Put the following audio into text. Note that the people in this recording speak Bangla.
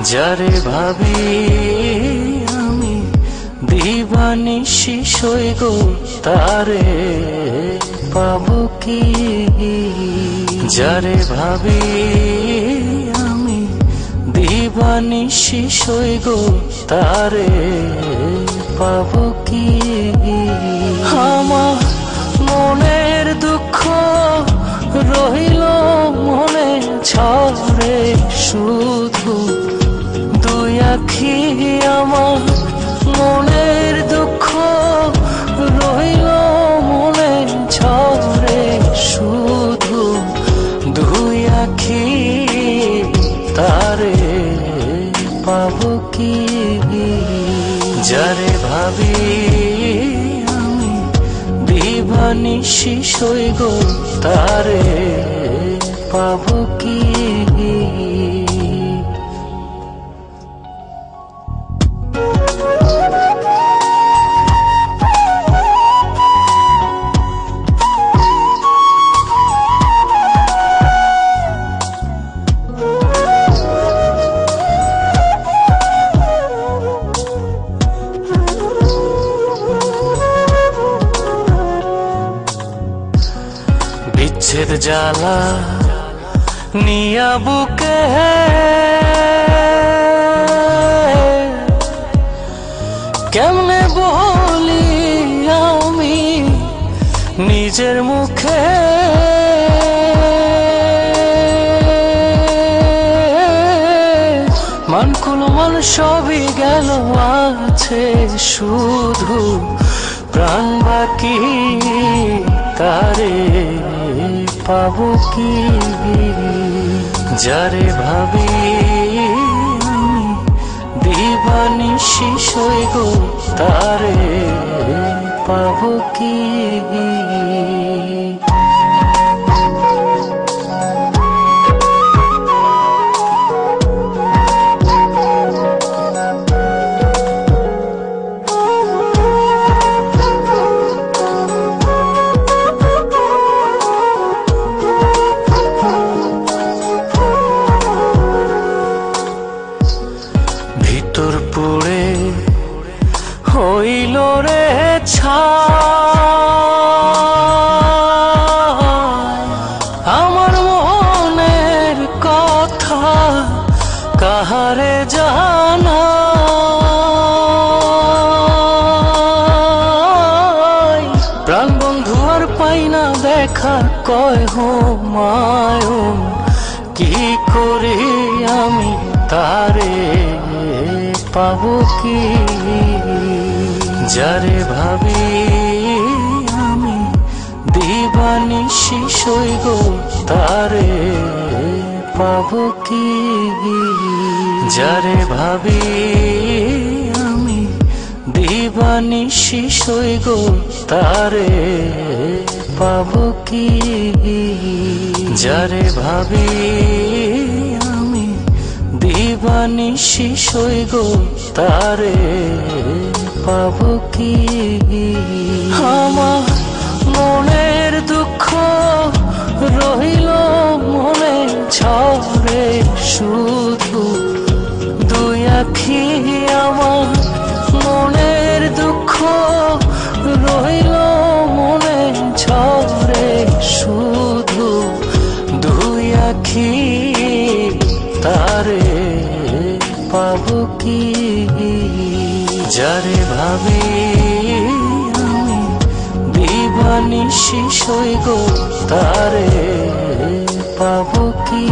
যারে ভাবি আমি, দিবানি শিশই গো, তারে পাবো কি? যারে ভাবি আমি, দিবানি শিশই গো, তারে পাবো কি? আমার মনের দুঃখ রহিল মনে ছড়ে শুধু পাব কি যারে ভাবি আমি বিভানি শিশই গো তারে পাব কি বিচ্ছেদ জ্বালা নিয়া বুকে কেমনে বলি আমি নিজের মুখে? মান সবই গেল, আছে শুধু প্রাণ বাকি তারে পাবো কি যারে ভাবি দিবানি শিশই গো তারে পাব কি দেখা কয় হো মায়ন কি করে আমি তারে পাব কি? যারে ভাবি আমি দিবানি শিশই গো, তারে পাব কি? যারে ভাবি আমি দিবানি শিশই গো, তারে পাবো কি? যারে ভাবি আমি দিবানি শিশই গো তারে পাব কি? কি যারে ভাবে আমি বিভানি শিশই গো তারে পাব কি?